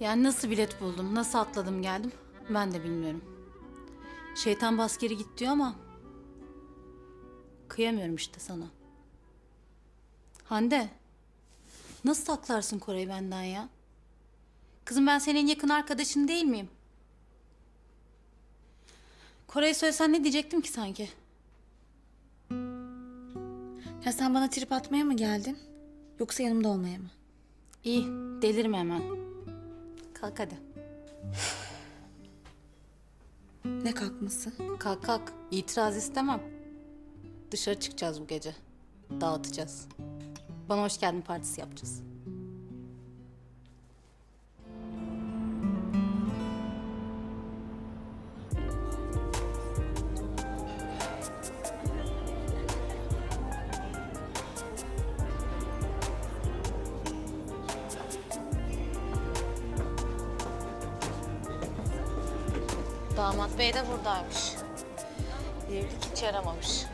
Yani nasıl bilet buldum, nasıl atladım geldim ben de bilmiyorum. Şeytan bas geri git diyor ama kıyamıyorum işte sana. Hande, nasıl saklarsın Koray'ı benden ya? Kızım ben senin en yakın arkadaşın değil miyim? Koray'a söylesen ne diyecektim ki sanki? Ya sen bana trip atmaya mı geldin? Yoksa yanımda olmaya mı? İyi, delirme hemen. Kalk hadi. Ne kalkması? Kalk kalk. İtiraz istemem. Dışarı çıkacağız bu gece. Dağıtacağız. Bana hoş geldin partisi yapacağız. Damat bey de buradaymış. Evlilik hiç yaramamış.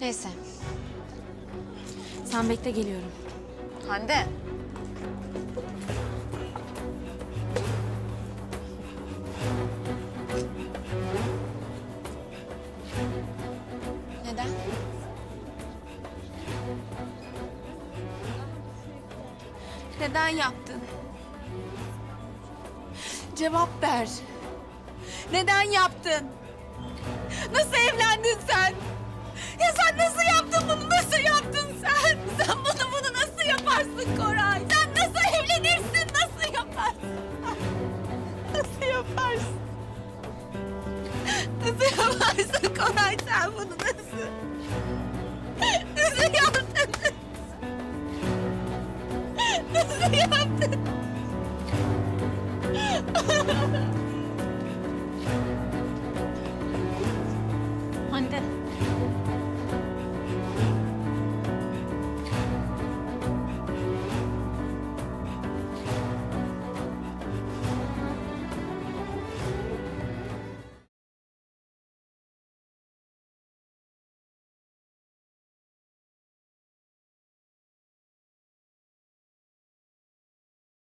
Neyse. Sen bekle geliyorum. Hande. Neden yaptın? Cevap ver. Neden yaptın? Nasıl evlendin Nasıl yaptın? Hande.